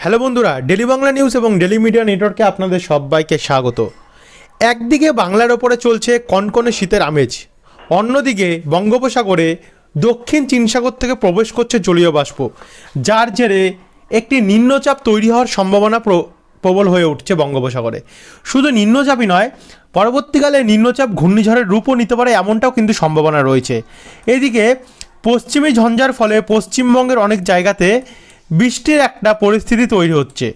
Hello বন্ধুরা, daily Bangla news এবং daily media নেটওয়ার্কে আপনাদের সবাইকে স্বাগত। একদিকে বাংলার ওপরে চলছে কনকনে শীতের আমেজ, অন্যদিকে বঙ্গোপসাগরে দক্ষিণ চীন সাগর থেকে প্রবেশ করছে জলীয় বাষ্প, যার জেরে একটি নিম্নচাপ তৈরি হওয়ার সম্ভাবনা প্র- প্রবল হয়ে উঠছে বঙ্গোপসাগরে। শুধু নিম্নচাপই নয়, পরবর্তীকালে নিম্নচাপ ঘূর্ণিঝড়ের রূপও নিতে পারে এমনটাও কিন্তু সম্ভাবনা রয়েছে। এদিকে পশ্চিমী ঝঞ্ঝার ফলে পশ্চিমবঙ্গের অনেক জায়গাতে বৃষ্টির একটা পরিস্থিতি তৈরি হচ্ছে।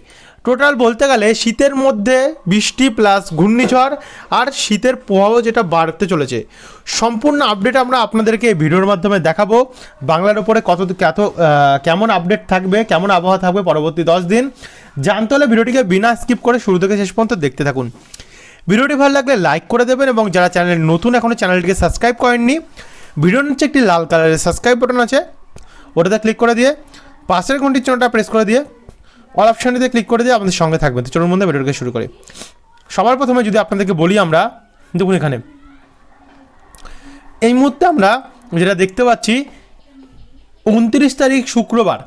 টোটাল বলতে গেলে শীতের মধ্যে বৃষ্টি প্লাস ঘূর্ণিঝড় আর শীতের প্রভাব যেটা বাড়তে চলেছে। সম্পূর্ণ আপডেট আমরা আপনাদেরকে এই ভিডিওর মাধ্যমে দেখাবো। বাংলার উপরে কত কত কেমন আপডেট থাকবে, কেমন আবহাওয়া থাকবে পরবর্তী দশ দিন। জানতে হলে ভিডিওটিকে বিনা স্কিপ করে শুরু থেকে শেষ পর্যন্ত দেখতে থাকুন। ভিডিওটি ভালো লাগলে লাইক করে দেবেন এবং যারা চ্যানেল নতুন এখনও চ্যানেলটিকে সাবস্ক্রাইব করেননি, ভিডিওর নিচে একটি লাল কালারের সাবস্ক্রাইব বাটন আছে। ওটাতে ক্লিক করে দিয়ে পাশের ঘন্টির চিহ্নটা প্রেস করে দিয়ে অল অপশানটিতে ক্লিক করে দিয়ে আপনাদের সঙ্গে থাকবেন। তো চলুন মধ্যে ভিডিওটাকে শুরু করি। সবার প্রথমে যদি আপনাদেরকে বলি আমরা, দেখুন এখানে। এই মুহূর্তে আমরা যেটা দেখতে পাচ্ছি, উনত্রিশ তারিখ শুক্রবার,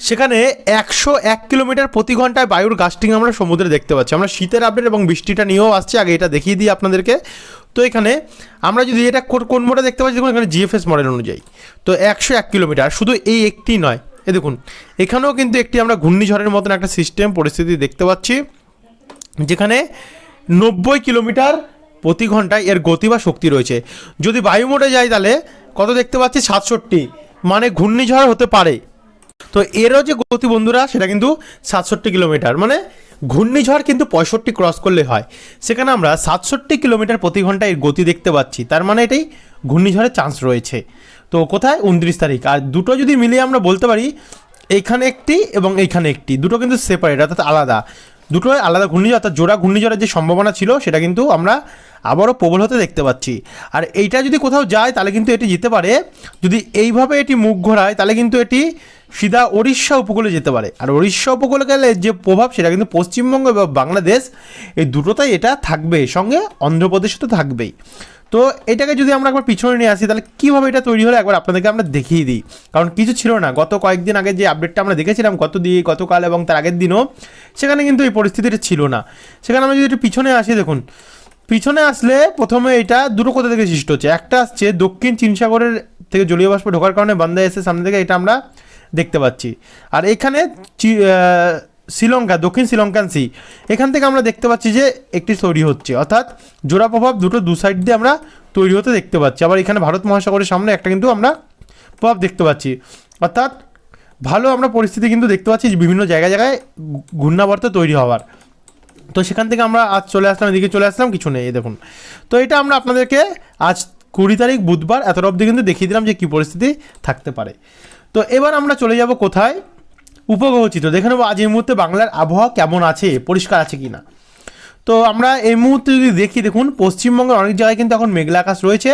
সেখানে একশো এক কিলোমিটার প্রতি ঘন্টায় বায়ুর গাস্টিং আমরা সমুদ্রে দেখতে পাচ্ছি। আমরা শীতের আপডেট এবং বৃষ্টিটা নিয়েও আসছি, আগে এটা দেখিয়ে দিই আপনাদেরকে। তো এখানে আমরা যদি এটা কোন- মোডে দেখতে পাচ্ছি, দেখুন এখানে জিএফএস মডেল অনুযায়ী। তো একশো এক কিলোমিটার, শুধু এই একটি নয় এ দেখুন, এখানেও কিন্তু একটি আমরা ঘূর্ণিঝড়ের মতন একটা সিস্টেম পরিস্থিতি দেখতে পাচ্ছি, যেখানে নব্বই কিলোমিটার প্রতি ঘন্টায় এর গতি বা শক্তি রয়েছে। যদি বায়ু মোডে যায় তাহলে কত দেখতে পাচ্ছি? সাতষট্টি মানে ঘূর্ণিঝড় হতে পারে। তো এরও যে গতি বন্ধুরা, সেটা কিন্তু সাতষট্টি কিলোমিটার মানে ঘূর্ণিঝড় কিন্তু পঁয়ষট্টি ক্রস করলে হয়। সেখানে আমরা সাতষট্টি কিলোমিটার প্রতি ঘন্টায় এর গতি দেখতে পাচ্ছি। তার মানে এটাই ঘূর্ণিঝড়ের চান্স রয়েছে। তো কোথায়? উনত্রিশ তারিখ। আর দুটো যদি মিলিয়ে আমরা বলতে পারি এইখানে একটি এবং এইখানে একটি। দুটো কিন্তু সেপারেট অর্থাৎ আলাদা। দুটো আলাদা ঘূর্ণিঝড়, অর্থাৎ জোড়া ঘূর্ণিঝড়ের যে সম্ভাবনা ছিল, সেটা কিন্তু আমরা আবারও প্রবল হতে দেখতে পাচ্ছি। আর এইটা যদি কোথাও যায়, তাহলে কিন্তু এটি যেতে পারে। যদি এইভাবে এটি মুখ ঘোরায়, তাহলে কিন্তু এটি সিধা উড়িষ্যা উপকূলে যেতে পারে। আর উড়িষ্যা উপকূলে গেলে যে প্রভাব, সেটা কিন্তু পশ্চিমবঙ্গ এবং বাংলাদেশ, এই দুটোতেই এটা থাকবে। সঙ্গে অন্ধ্রপ্রদেশে তো থাকবেই। তো এটাকে যদি আমরা একবার পিছনে নিয়ে আসি, তাহলে কীভাবে এটা তৈরি হলো? একবার আপনাদেরকে আমরা দেখিয়ে দিই। কারণ কিছু ছিল না। গত কয়েকদিন আগে যে আপডেটটা আমরা দেখেছিলাম, গত দিয়ে, গতকাল এবং তার আগের দিনও, সেখানে কিন্তু এই পরিস্থিতিটা ছিল না। সেখানে আমরা যদি একটু পিছনে আসি, দেখুন। পিছনে আসলে প্রথমে এটা দুটো কোথা থেকে সৃষ্টি হচ্ছে? একটা আসছে দক্ষিণ চীন সাগরের থেকে জলীয় বাষ্প ঢোকার কারণে বান্দা এসে সামনে থেকে এটা আমরা দেখতে পাচ্ছি। আর এখানে শ্রীলঙ্কা, দক্ষিণ শ্রীলঙ্কান সি এখান থেকে আমরা দেখতে পাচ্ছি যে একটি তৈরি হচ্ছে। অর্থাৎ জোড়া প্রভাব দুটো দু সাইড দিয়ে আমরা তৈরি হতে দেখতে পাচ্ছি। আবার এখানে ভারত মহাসাগরের সামনে একটা কিন্তু আমরা প্রভাব দেখতে পাচ্ছি। অর্থাৎ ভালো আমরা পরিস্থিতি কিন্তু দেখতে পাচ্ছি বিভিন্ন জায়গায় জায়গায় ঘূর্ণাবর্ত তৈরি হওয়ার। তো সেখান থেকে আমরা আজ চলে আসলাম, এদিকে চলে আসলাম, কিছু নেই দেখুন। তো এটা আমরা আপনাদেরকে আজ কুড়ি তারিখ বুধবার এত অবধি কিন্তু দেখিয়ে দিলাম যে কী পরিস্থিতি থাকতে পারে। তো এবার আমরা চলে যাব কোথায়? উপগ্রহ চিত্র। দেখে নেব আজ এই মুহূর্তে বাংলার আবহাওয়া কেমন আছে, পরিষ্কার আছে কি না তো আমরা এই মুহূর্তে যদি দেখি, দেখুন, পশ্চিমবঙ্গের অনেক জায়গায় কিন্তু এখন মেঘলা আকাশ রয়েছে।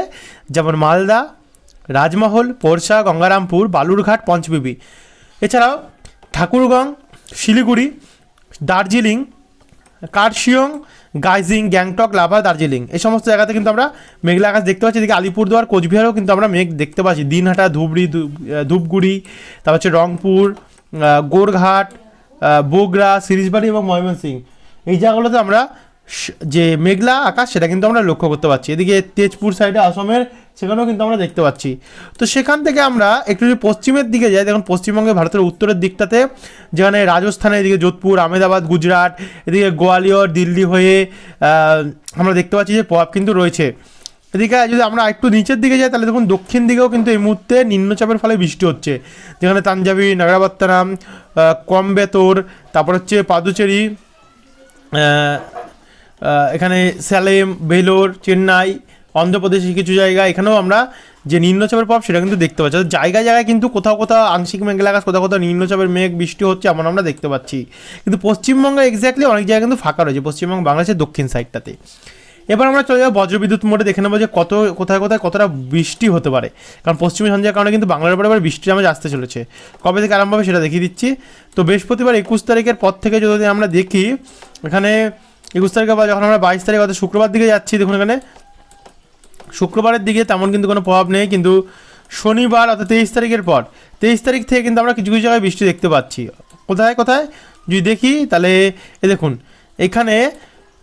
যেমন মালদা, রাজমহল পোরশা গঙ্গারামপুর, বালুরঘাট, পঞ্চবিবি। এছাড়াও ঠাকুরগং শিলিগুড়ি, দার্জিলিং, কার্শিয়ং, গাইজিং, গ্যাংটক, লাভা, দার্জিলিং। এই সমস্ত জায়গাতে কিন্তু আমরা মেঘলা আকাশ দেখতে পাচ্ছি। এদিকে আলিপুরদুয়ার, কোচবিহারেও কিন্তু আমরা মেঘ দেখতে পাচ্ছি। দিনহাটা, ধুবড়ি ধূপগুড়ি, তারপর হচ্ছে রংপুর গোরঘাট বগুড়া, সিরিজবাড়ি এবং ময়মনসিং এই জায়গাগুলোতে আমরা যে মেঘলা আকাশ, সেটা কিন্তু আমরা লক্ষ্য করতে পারছি। এদিকে তেজপুর সাইডে আসামের, সেখানেও কিন্তু আমরা দেখতে পাচ্ছি। তো সেখান থেকে আমরা একটু যদি পশ্চিমের দিকে যাই, দেখুন পশ্চিমবঙ্গে ভারতের উত্তরের দিকটাতে, যেখানে রাজস্থানে এদিকে যোধপুর, আহমেদাবাদ, গুজরাট, এদিকে গোয়ালিয়র, দিল্লি হয়ে আমরা দেখতে পাচ্ছি যে প্রভাব কিন্তু রয়েছে। এদিকে যদি আমরা একটু নিচের দিকে যাই তাহলে দেখুন দক্ষিণ দিকেও কিন্তু এই মুহূর্তে নিম্নচাপের ফলে বৃষ্টি হচ্ছে। যেখানে তাঞ্জাবি নাগরাবাত্তারাম আহ, কম্বেতর তারপর হচ্ছে পাদুচেরি এখানে স্যালেম ভেলোর চেন্নাই অন্ধ্রপ্রদেশের কিছু জায়গা এখানেও আমরা যে নিম্নচাপের প্রভাব সেটা কিন্তু দেখতে পাচ্ছি। জায়গায় জায়গায় কিন্তু কোথাও কোথাও আংশিক মেঘলা আকাশ কোথাও কোথাও নিম্নচাপের মেঘ বৃষ্টি হচ্ছে এমন আমরা দেখতে পাচ্ছি। কিন্তু পশ্চিমবঙ্গে এক্স্যাক্টলি অনেক জায়গায় কিন্তু ফাঁকা রয়েছে। পশ্চিমবঙ্গ বাংলাদেশের দক্ষিণ সাইডটাতে এবার আমরা চলে যাব বজ্রবিদ্যুৎ মোডে, দেখে নেব যে কত, কোথায় কোথায় কতটা বৃষ্টি হতে পারে। কারণ পশ্চিমী সন্ধ্যার কারণে কিন্তু বাংলার উপরে এবার বৃষ্টির আমাজ আসতে চলেছে। কবে থেকে আরম্ভ হবে সেটা দেখিয়ে দিচ্ছি। তো বৃহস্পতিবার একুশ তারিখের পর থেকে যদি আমরা দেখি, এখানে একুশ তারিখে বা যখন আমরা বাইশ তারিখ অর্থাৎ শুক্রবার দিকে যাচ্ছি, দেখুন এখানে, শুক্রবারের দিকে তেমন কিন্তু কোনো প্রভাব নেই, কিন্তু শনিবার অর্থাৎ তেইশ তারিখের পর, তেইশ তারিখ থেকে কিন্তু আমরা কিছু কিছু জায়গায় বৃষ্টি দেখতে পাচ্ছি। কোথায় কোথায়? যদি দেখি, তাহলে এ দেখুন, এখানে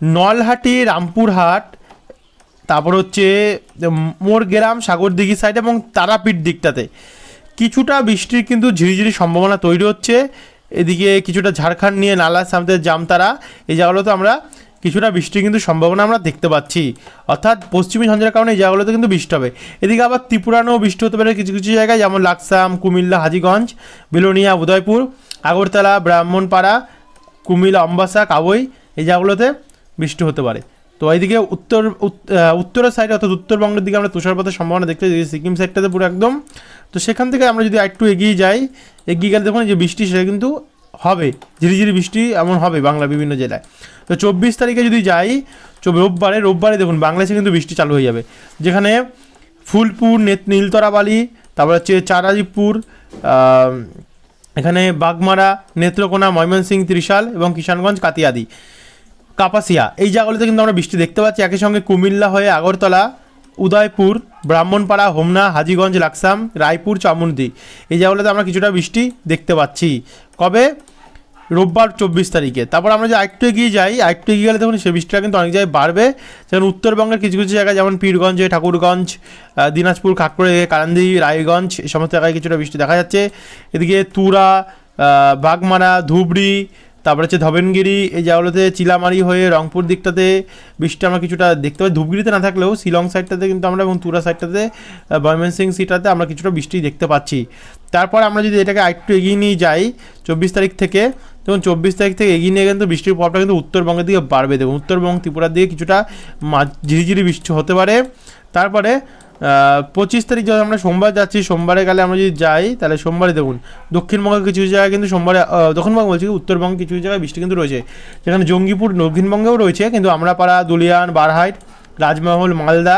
নলহাটি, রামপুরহাট, তারপর হচ্ছে মোরগ্রাম, সাগরদিঘি সাইড এবং তারাপীঠ দিকটাতে। কিছুটা বৃষ্টির কিন্তু ঝিরিঝিরি সম্ভাবনা তৈরি হচ্ছে। এদিকে কিছুটা ঝাড়খণ্ড নিয়ে নালা সামতে জামতারা, এই জায়গাগুলোতে আমরা কিছুটা বৃষ্টির কিন্তু সম্ভাবনা আমরা দেখতে পাচ্ছি। অর্থাৎ পশ্চিমী ঝঞ্ঝার কারণে এই জায়গাগুলোতে কিন্তু বৃষ্টি হবে। এদিকে আবার ত্রিপুরানেও বৃষ্টি হতে পারে কিছু কিছু জায়গায়, যেমন লাকসাম, কুমিল্লা, হাজিগঞ্জ, বিলোনিয়া, উদয়পুর, আগরতলা, ব্রাহ্মণপাড়া, কুমিল্লা, অম্বাসা, কাবই, এই জায়গাগুলোতে বৃষ্টি হতে পারে। তো এইদিকে উত্তর, উত- উত্তরের সাইডে অর্থাৎ উত্তরবঙ্গের দিকে আমরা তুষারপাতের সম্ভাবনা দেখতে পাচ্ছি সিকিম সাইডটাতে পুরো একদম। তো সেখান থেকে আমরা যদি একটু এগিয়ে যাই, এগিয়ে গেলে দেখুন যে বৃষ্টি সেটা কিন্তু হবে, ঝিরিঝিরি বৃষ্টি এমন হবে বাংলা বিভিন্ন জেলায়। তো চব্বিশ তারিখে যদি যাই রোববারে রোববারে দেখুন বাংলাদেশে কিন্তু বৃষ্টি চালু হয়ে যাবে। যেখানে ফুলপুর নীলতরাবালি, তারপর হচ্ছে চারাজিপুর এখানে বাগমারা, নেত্রকোনা, ময়মনসিংহ, ত্রিশাল এবং কিষানগঞ্জ, কাতিয়াদি। কাপাসিয়া। এই জায়গাগুলোতে কিন্তু আমরা বৃষ্টি দেখতে পাচ্ছি। একই সঙ্গে কুমিল্লা হয়ে আগরতলা, উদয়পুর, ব্রাহ্মণপাড়া, হোমনা, হাজিগঞ্জ, লাকসাম, রায়পুর চামুন্দি এই জায়গাগুলোতে আমরা কিছুটা বৃষ্টি দেখতে পাচ্ছি। কবে? রোববার চব্বিশ তারিখে। তারপর আমরা যে আরেকটু এগিয়ে যাই, আরেকটু এগিয়ে গেলে দেখুন, সে বৃষ্টিটা কিন্তু অনেক জায়গায় বাড়বে। যেমন উত্তরবঙ্গের কিছু কিছু জায়গায়, যেমন পীরগঞ্জে, ঠাকুরগঞ্জ দিনাজপুর, খাকড়ে, কারান্দি, রায়গঞ্জ এই সমস্ত জায়গায় কিছুটা বৃষ্টি দেখা যাচ্ছে। এদিকে তুরা বাগমারা, ধুবড়ি তারপরে হচ্ছে ধবেনগিরি, এই জায়গাগুলোতে চিলামারি হয়ে রংপুর দিকটাতে বৃষ্টি আমরা কিছুটা দেখতে পাই। ধুবড়িতে না থাকলেও শিলং সাইডটাতে কিন্তু আমরা এবং তুরা সাইডটাতে সিং সিটাতে আমরা কিছুটা বৃষ্টি দেখতে পাচ্ছি। তারপর আমরা যদি এটাকে আরেকটু এগিয়ে নিয়ে যাই, চব্বিশ তারিখ থেকে, দেখুন চব্বিশ তারিখ থেকে এগিয়ে নিয়ে কিন্তু বৃষ্টির প্রভাবটা কিন্তু উত্তরবঙ্গের দিকে বাড়বে। দেখুন উত্তরবঙ্গ, ত্রিপুরার দিকে কিছুটা মা- ঝিরিঝিরি বৃষ্টি হতে পারে। তারপরে পঁচিশ তারিখ যখন আমরা সোমবার যাচ্ছি, সোমবারে গেলে আমরা যদি যাই, তাহলে সোমবারে দেখুন দক্ষিণবঙ্গের কিছু জায়গায় কিন্তু সোমবারে দক্ষিণবঙ্গ বলছি উত্তরবঙ্গে কিছু জায়গায় বৃষ্টি কিন্তু রয়েছে। যেখানে জঙ্গিপুর, দক্ষিণবঙ্গেও রয়েছে, কিন্তু আমরাপাড়া, দুলিয়ান বারহাইট রাজমহল, মালদা,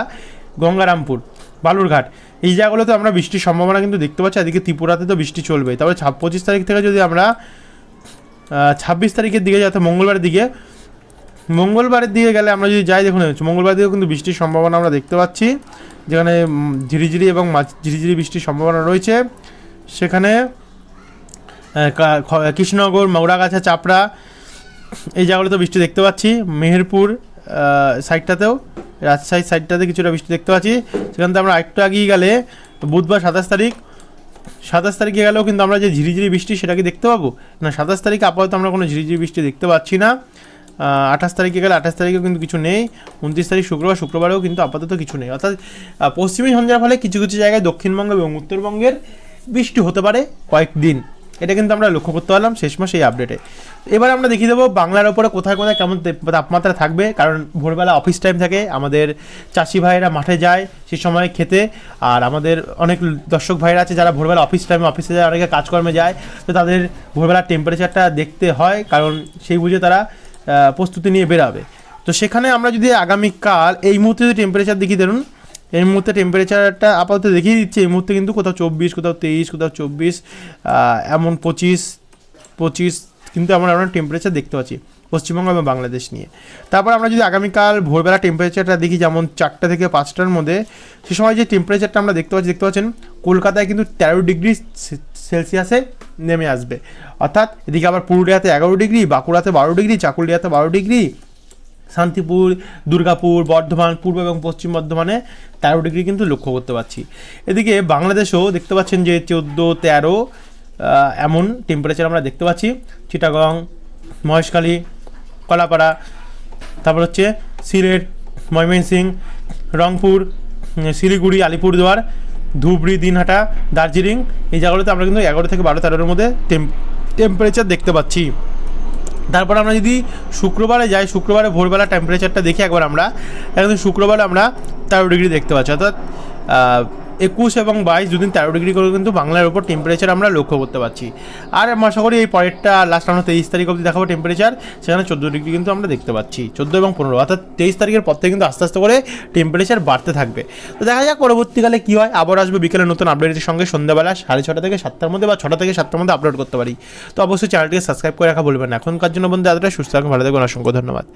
গঙ্গারামপুর, বালুরঘাট, এই জায়গাগুলোতে আমরা বৃষ্টির সম্ভাবনা কিন্তু দেখতে পাচ্ছি। এদিকে ত্রিপুরাতে তো বৃষ্টি চলবে। তারপরে পঁচিশ তারিখ থেকে যদি আমরা ছাব্বিশ তারিখের দিকে যাতে মঙ্গলবারের দিকে মঙ্গলবারের দিকে গেলে আমরা যদি যাই, দেখুন মঙ্গলবার দিকেও কিন্তু বৃষ্টির সম্ভাবনা আমরা দেখতে পাচ্ছি। যেখানে ঝিরিঝিরি এবং ঝিরিঝিরি বৃষ্টির সম্ভাবনা রয়েছে। সেখানে কৃষ্ণনগর, মৌরাগাছা, চাপড়া, এই জায়গাগুলোতে বৃষ্টি দেখতে পাচ্ছি। মেহেরপুর সাইডটাতেও, রাজশাহী সাইডটাতে কিছুটা বৃষ্টি দেখতে পাচ্ছি। সেখান থেকে আমরা একটু আগিয়ে গেলে বুধবার সাতাশ তারিখ, সাতাশ তারিখে গেলেও কিন্তু আমরা যে ঝিরিঝিরি বৃষ্টি সেটাকে দেখতে পাবো? না, সাতাশ তারিখে আপাতত আমরা কোনো ঝিরিঝিরি বৃষ্টি দেখতে পাচ্ছি না। আঠাশ তারিখে গেলে আঠাশ তারিখেও কিন্তু কিছু নেই, উনত্রিশ তারিখ শুক্রবার, শুক্রবারেও কিন্তু আপাতত কিছু নেই। অর্থাৎ পশ্চিমী ঝঞ্ঝার ফলে কিছু কিছু জায়গায় দক্ষিণবঙ্গ এবং উত্তরবঙ্গের বৃষ্টি হতে পারে কয়েকদিন। এটা কিন্তু আমরা লক্ষ্য করতে পারলাম শেষ মাসে এই আপডেটে এবার আমরা দেখিয়ে দেবো বাংলার ওপরে কোথায় কোথায় কেমন তাপমাত্রা থাকবে, কারণ ভোরবেলা অফিস টাইম থাকে, আমাদের চাষি ভাইয়েরা মাঠে যায় সে সময় খেতে, আর আমাদের অনেক দর্শক ভাইরা আছে যারা ভোরবেলা অফিস টাইমে অফিসে যায় অনেকে কাজকর্মে যায়, তো তাদের ভোরবেলা টেম্পারেচারটা দেখতে হয়, কারণ সেই বুঝে তারা প্রস্তুতি নিয়ে বেরাবে। তো সেখানে আমরা যদি আগামীকাল এই মুহূর্তে যদি টেম্পারেচার দেখি, ধরুন, এই মুহূর্তে টেম্পারেচারটা আপাতত দেখিয়ে দিচ্ছে, এই মুহূর্তে কিন্তু কোথাও চব্বিশ, কোথাও তেইশ, কোথাও চব্বিশ এমন পঁচিশ পঁচিশ কিন্তু আমরা আমরা টেম্পারেচার দেখতে পাচ্ছি, পশ্চিমবঙ্গ এবং বাংলাদেশ নিয়ে। তারপর আমরা যদি আগামীকাল ভোরবেলা টেম্পারেচারটা দেখি, যেমন চারটা থেকে পাঁচটার মধ্যে, সে সময় যে টেম্পারেচারটা আমরা দেখতে পাচ্ছি, দেখতে পাচ্ছেন, কলকাতায় কিন্তু তেরো ডিগ্রি সেলসিয়াসে নেমে আসবে। অর্থাৎ এদিকে আবার পুরুলিয়াতে এগারো ডিগ্রি, বাঁকুড়াতে বারো ডিগ্রি, চাকুলিয়াতে বারো ডিগ্রি, শান্তিপুর, দুর্গাপুর, বর্ধমান, পূর্ব এবং পশ্চিম বর্ধমানে তেরো ডিগ্রি কিন্তু লক্ষ্য করতে পারছি। এদিকে বাংলাদেশেও দেখতে পাচ্ছেন যে চোদ্দ, তেরো এমন টেম্পারেচার আমরা দেখতে পাচ্ছি। চিটাগং, মহেশখালী, কলাপাড়া, তারপর হচ্ছে সিলেট ময়মনসিং রংপুর, শিলিগুড়ি, আলিপুরদুয়ার ধুবড়ি, দিনহাটা, দার্জিলিং, এই জায়গাগুলোতে আমরা কিন্তু এগারো থেকে বারো, তেরোর মধ্যে টেম্পারেচার দেখতে পাচ্ছি। তারপর আমরা যদি শুক্রবারে যাই, শুক্রবারে ভোরবেলা টেম্পারেচারটা দেখি একবার আমরা এখন শুক্রবারে আমরা তেরো ডিগ্রি দেখতে পাচ্ছি। অর্থাৎ একুশ এবং বাইশ দুদিন তেরো ডিগ্রি করে কিন্তু বাংলার ওপর টেম্পারেচার আমরা লক্ষ্য করতে পারছি। আর আশা করি এই পরেরটা লাস্ট আমরা তেইশ তারিখ অবধি দেখাবো টেম্পারেচার সেখানে চোদ্দ ডিগ্রি কিন্তু আমরা দেখতে পাচ্ছি, চোদ্দ এবং পনেরো। অর্থাৎ তেইশ তারিখের পর থেকে কিন্তু আস্তে আস্তে করে টেম্পারেচার বাড়তে থাকবে। তো দেখা যাক পরবর্তীকালে কী হয়। আবার আসবে বিকেলে নতুন আপডেটের সঙ্গে। সন্ধ্যাবেলা সাড়ে ছটা থেকে সাতটার মধ্যে বা ছটা থেকে সাতটার মধ্যে আপলোড করতে পারি। তো অবশ্যই চ্যানেলটিকে সাবস্ক্রাইব করে রাখা বলবেন। এখনকার জন্য বন্ধু এতটা সুস্থ থাকুন, ভালো থাকুন। অসংখ্য ধন্যবাদ।